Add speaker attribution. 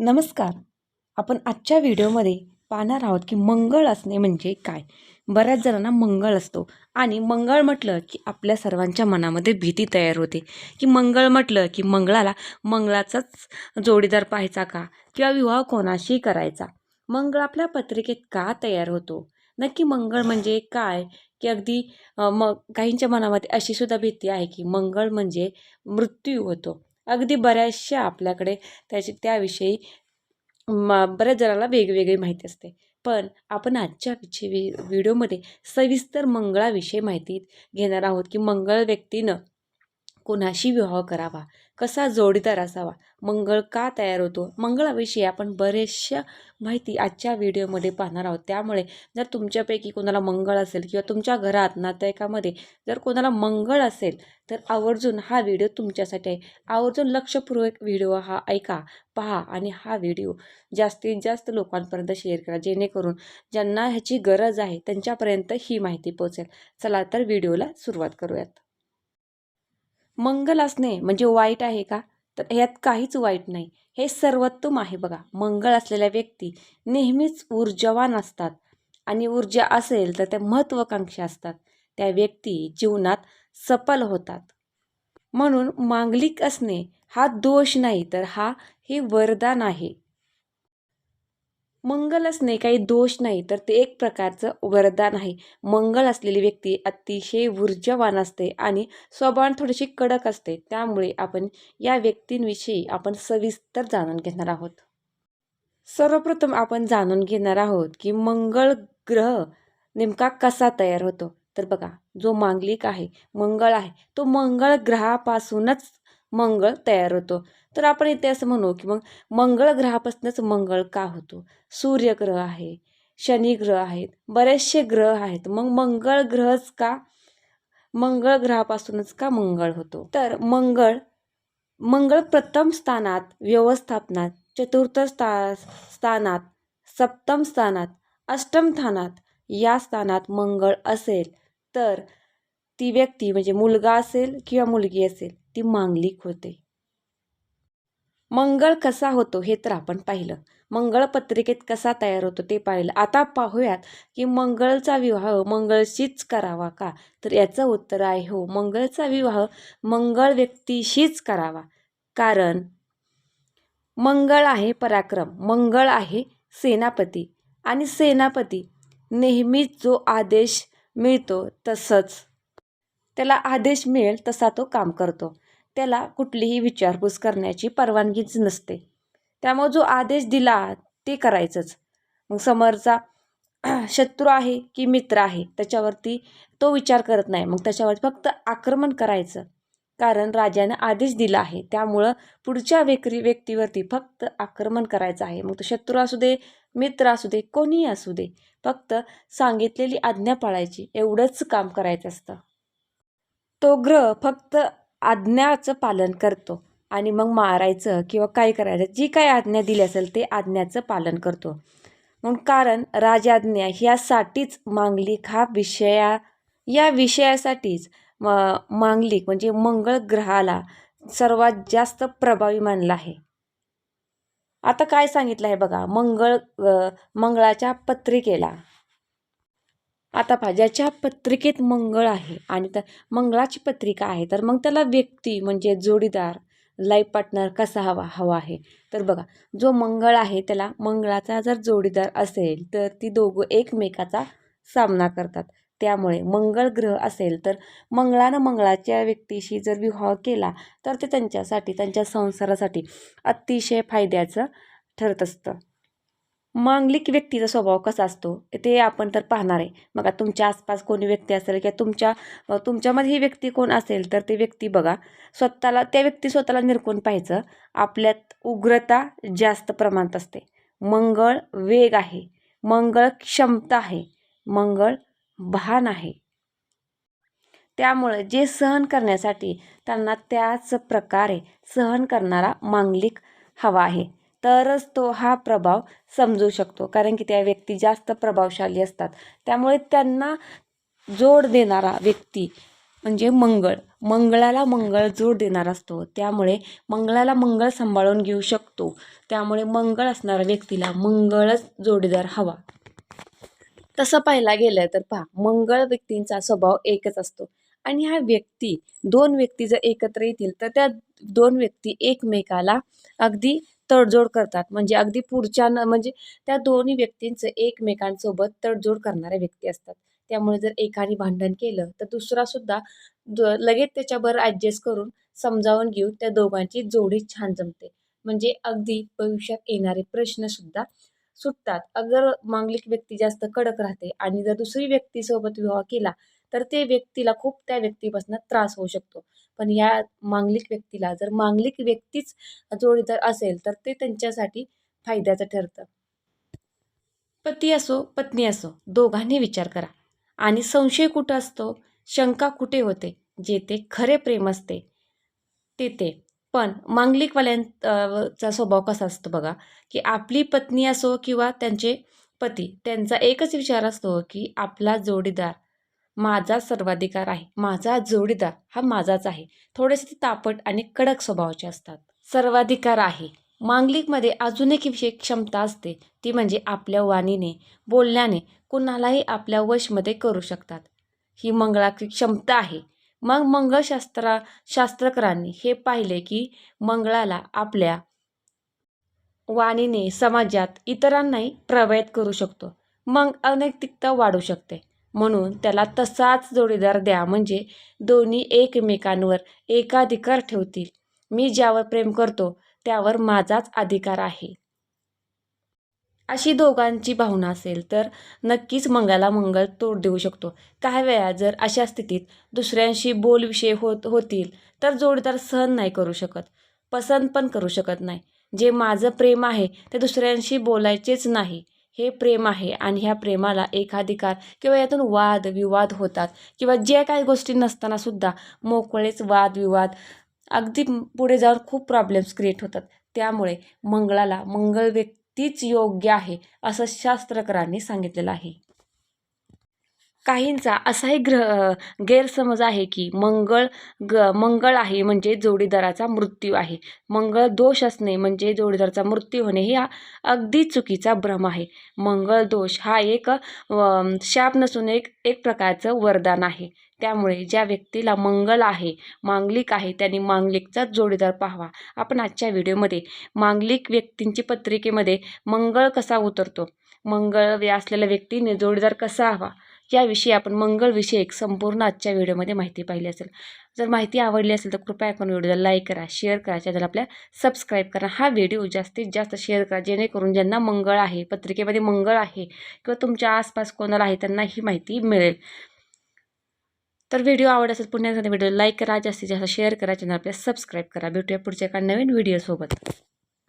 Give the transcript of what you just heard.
Speaker 1: नमस्कार. आपण आजच्या व्हिडिओमध्ये पाहणार आहोत की मंगळ असणे म्हणजे काय? बऱ्याच जणांना मंगळ असतो आणि मंगळ म्हटलं की आपल्या सर्वांच्या मनामध्ये भीती तयार होते. की मंगळ म्हटलं की मंगळाला मंगळाचाच जोडीदार पाहायचा का? किंवा विवाह कोणाशी करायचा? मंगळ आपल्या पत्रिकेत का तयार होतो? नक्की मंगळ म्हणजे काय? की अगदी मग काहींच्या मनामध्ये अशी सुद्धा भीती आहे की मंगळ म्हणजे मृत्यू होतो. अगदी बऱ्याचशा आपल्याकडे त्याची त्याविषयी मा बऱ्याच जणाला वेगवेगळी माहिती असते. पण आपण आजच्या विषयी व्हिडिओमध्ये सविस्तर मंगळाविषयी माहिती घेणार आहोत की मंगळ व्यक्तीनं कोणाशी विवाह करावा? कसा जोडीदार असावा? मंगळ का तयार होतो? मंगळाविषयी आपण बरेचशा माहिती आजच्या व्हिडिओमध्ये पाहणार आहोत. त्यामुळे जर तुमच्यापैकी कोणाला मंगळ असेल किंवा तुमच्या घरात नातेवाईकामध्ये जर कोणाला मंगळ असेल तर आवर्जून हा व्हिडिओ तुमच्यासाठी आहे. आवर्जून लक्षपूर्वक व्हिडिओ हा ऐका पहा आणि हा व्हिडिओ जास्तीत जास्त लोकांपर्यंत शेअर करा. जेणेकरून ज्यांना ह्याची गरज आहे त्यांच्यापर्यंत ही माहिती पोहोचेल. चला तर व्हिडिओला सुरुवात करूयात. मंगल असणे म्हणजे वाईट आहे का? तर ह्यात काहीच वाईट नाही. हे सर्वोत्तम आहे बघा. मंगळ असलेल्या व्यक्ती नेहमीच ऊर्जावान असतात. आणि ऊर्जा असेल तर त्या महत्त्वाकांक्षा असतात. त्या व्यक्ती जीवनात सफल होतात. म्हणून मांगलिक असणे हा दोष नाही तर हा हे वरदान आहे. मंगल असणे काही दोष नाही. तर ते एक प्रकारचं वरदान आहे. मंगळ असलेली व्यक्ती अतिशय ऊर्जावान असते आणि स्वभावान थोडीशी कडक असते. त्यामुळे आपण या व्यक्तींविषयी आपण सविस्तर जाणून घेणार आहोत. सर्वप्रथम आपण जाणून घेणार आहोत की मंगळ ग्रह नेमका कसा तयार होतो. तर बघा जो मांगलिक आहे मंगळ आहे तो मंगळ ग्रहापासूनच मंगळ तयार होतो. तर आपण इथे असं म्हणू की मग मंगळ ग्रहापासूनच मंगळ का होतो? सूर्यग्रह आहे शनी ग्रह आहेत बरेचसे ग्रह आहेत. मग मंगळ ग्रहच का? मंगळ ग्रहापासूनच का मंगळ होतो? तर मंगळ मंगळ प्रथम स्थानात व्यवस्थापनात चतुर्थ स्था स्थानात सप्तम स्थानात अष्टम स्थानात या स्थानात मंगळ असेल. तर ती व्यक्ती म्हणजे मुलगा असेल किंवा मुलगी असेल ती मांगलिक होते. मंगळ कसा होतो हे तर आपण पाहिलं. मंगळ पत्रिकेत कसा तयार होतो ते पाहिलं. आता पाहूयात की मंगळचा विवाह मंगळशीच करावा का? तर याचं उत्तर आहे हो मंगळचा विवाह मंगळ व्यक्तीशीच करावा. कारण मंगळ आहे पराक्रम मंगळ आहे सेनापती आणि सेनापती नेहमीच जो आदेश मिळतो तसंच. त्याला आदेश मिळेल तसा तो काम करतो. त्याला कुठलीही विचारपूस करण्याची परवानगीच नसते. त्यामुळे जो आदेश दिला ते करायचंच. मग समोरचा शत्रू आहे की मित्र आहे त्याच्यावरती तो विचार करत नाही. मग त्याच्यावरती फक्त आक्रमण करायचं. कारण राजानं आदेश दिला आहे. त्यामुळं पुढच्या व्यक्ती व्यक्तीवरती फक्त आक्रमण करायचं आहे. मग तो शत्रू असू दे मित्र असू दे कोणीही असू दे फक्त सांगितलेली आज्ञा पाळायची. एवढंच काम करायचं असतं. तो ग्रह फक्त आज्ञाचं पालन करतो. आणि मग मारायचं किंवा काय करायचं जी काय आज्ञा दिली असेल ते आज्ञाचं पालन करतो. म्हणून कारण राजाज्ञा ह्यासाठीच मांगलिक हा विषया या विषयासाठीच म मांगलिक म्हणजे मंगळ ग्रहाला सर्वात जास्त प्रभावी मानला आहे. आता काय सांगितलं आहे बघा मंगळ मंगळाच्या पत्रिकेला. आता पहा ज्याच्या पत्रिकेत मंगळ आहे आणि त्या मंगळाची पत्रिका आहे तर मग त्याला व्यक्ती म्हणजे जोडीदार लाईफ पार्टनर कसा हवा हवा आहे? तर बघा जो मंगळ आहे त्याला मंगळाचा जर जोडीदार असेल तर ती दोघं एकमेकाचा सामना करतात. त्यामुळे मंगळ ग्रह असेल तर मंगळानं मंगळाच्या व्यक्तीशी जर विवाह केला तर ते त्यांच्यासाठी त्यांच्या संसारासाठी अतिशय फायद्याचं ठरत असतं. मांगलिक व्यक्तीचा स्वभाव कसा असतो ते आपण तर पाहणार आहे. मग तुमच्या आसपास कोणी व्यक्ती असेल किंवा तुमच्या तुमच्यामध्ये ही व्यक्ती कोण असेल तर ती व्यक्ती बघा स्वतःला त्या व्यक्ती स्वतःला निरकून पाहायचं. आपल्यात उग्रता जास्त प्रमाणात असते. मंगळ वेग आहे. मंगळ क्षमता आहे. मंगळ भान आहे. त्यामुळे जे सहन करण्यासाठी त्यांना त्याच प्रकारे सहन करणारा मांगलिक हवा आहे. तरच तो हा प्रभाव समजू शकतो. कारण की त्या व्यक्ती जास्त प्रभावशाली असतात. त्यामुळे त्यांना जोड देणारा व्यक्ती म्हणजे मंगळ. मंगळाला मंगळ जोड देणार असतो. त्यामुळे मंगळाला मंगळ सांभाळून घेऊ शकतो. त्यामुळे मंगळ असणाऱ्या व्यक्तीला मंगळच जोडीदार हवा. तसं पाहायला गेलं तर पहा मंगळ व्यक्तींचा स्वभाव एकच असतो. आणि ह्या व्यक्ती दोन व्यक्ती जर एकत्र येतील तर त्या दोन व्यक्ती एकमेकाला अगदी तडजोड करतात. म्हणजे अगदी पुढच्या म्हणजे त्या दोन्ही व्यक्तींचं एकमेकांसोबत तडजोड करणाऱ्या व्यक्ती असतात. त्यामुळे जर एकाने भांडण केलं तर दुसरासुद्धा द लगेच त्याच्यावर ॲडजस्ट करून समजावून घेऊन त्या दोघांची जोडी छान जमते. म्हणजे अगदी भविष्यात येणारे प्रश्नसुद्धा सुटतात. अगर मांगलिक व्यक्ती जास्त कडक राहते आणि जर दुसरी व्यक्तीसोबत विवाह केला तर ते व्यक्तीला खूप त्या व्यक्तीपासून त्रास होऊ शकतो. पण या मांगलिक व्यक्तीला जर मांगलिक व्यक्तीच जोडीदार असेल तर ते त्यांच्यासाठी फायद्याचं ठरतं. पती असो पत्नी असो दोघांनी विचार करा. आणि संशय कुठं असतो? शंका कुठे होते? जेथे खरे प्रेम असते तेथे. पण मांगलिकवाल्यांचा चा स्वभाव कसा असतो बघा की आपली पत्नी असो किंवा त्यांचे पती त्यांचा एकच विचार असतो की आपला जोडीदार माझा सर्वाधिकार आहे. माझा जोडीदार हा माझाच आहे. थोडेसे ते तापट आणि कडक स्वभावाचे असतात. सर्वाधिकार आहे. मांगलिकमध्ये अजून एक विषय क्षमता असते. ती म्हणजे आपल्या वाणीने बोलण्याने कुणालाही आपल्या वशमध्ये करू शकतात. ही मंगळाची क्षमता आहे. मग मंगळशास्त्रा शास्त्रकारांनी हे पाहिले की मंगळाला आपल्या वाणीने समाजात इतरांनाही प्रभावित करू शकतो. मग अनैतिकता वाढू शकते. म्हणून त्याला तसाच जोडीदार द्या म्हणजे दोन्ही एकमेकांवर एकाधिकार ठेवतील. मी ज्यावर प्रेम करतो त्यावर माझाच अधिकार आहे. अशी दोघांची भावना असेल तर नक्कीच मंगळाला मंगळ तोड देऊ शकतो. काही वेळा जर अशा स्थितीत दुसऱ्यांशी बोलविषय होत होतील तर जोडीदार सहन नाही करू शकत पसंत पण करू शकत नाही. जे माझं प्रेम आहे ते दुसऱ्यांशी बोलायचेच नाही. हे प्रेम आहे आणि ह्या प्रेमाला एकाधिकार किंवा यातून वाद विवाद होतात. किंवा ज्या काही गोष्टी नसताना सुद्धा मोकळेच वादविवाद अगदी पुढे जाऊन खूप प्रॉब्लेम्स क्रिएट होतात. त्यामुळे मंगळाला मंगळ व्यक्तीच योग्य आहे असं शास्त्रकारांनी सांगितलेलं आहे. काहींचा असाही ग्रह गैरसमज आहे की मंगळ ग मंगळ आहे म्हणजे जोडीदाराचा मृत्यू आहे. मंगळ दोष असणे म्हणजे जोडीदाराचा मृत्यू होणे हे अगदी चुकीचा भ्रम आहे. मंगळ दोष हा एक शाप नसून एक एक प्रकारचं वरदान आहे. त्यामुळे ज्या व्यक्तीला मंगल आहे मांगलिक आहे त्यांनी मांगलिकचाच जोडीदार पाहावा. आपण आजच्या व्हिडिओमध्ये मांगलिक व्यक्तींची पत्रिकेमध्ये मंगळ कसा उतरतो? मंगळ असलेल्या व्यक्तीने जोडीदार कसा हवा? याविषयी आपण मंगळविषयक संपूर्ण आजच्या व्हिडिओमध्ये माहिती पाहिली असेल. जर माहिती आवडली असेल तर कृपया करून व्हिडिओला लाईक करा शेअर करा चॅनल आपल्या सबस्क्राईब करा. हा व्हिडिओ जास्तीत जास्त शेअर करा जेणेकरून ज्यांना मंगळ आहे पत्रिकेमध्ये मंगळ आहे किंवा तुमच्या आसपास कोणाला आहे त्यांना ही माहिती मिळेल. तर व्हिडिओ आवड असेल पुन्हा एखादा व्हिडिओ लाईक करा जास्तीत जास्त शेअर करा चॅनल आपल्या सबस्क्राईब करा. भेटूया पुढच्या एका नवीन व्हिडिओसोबत.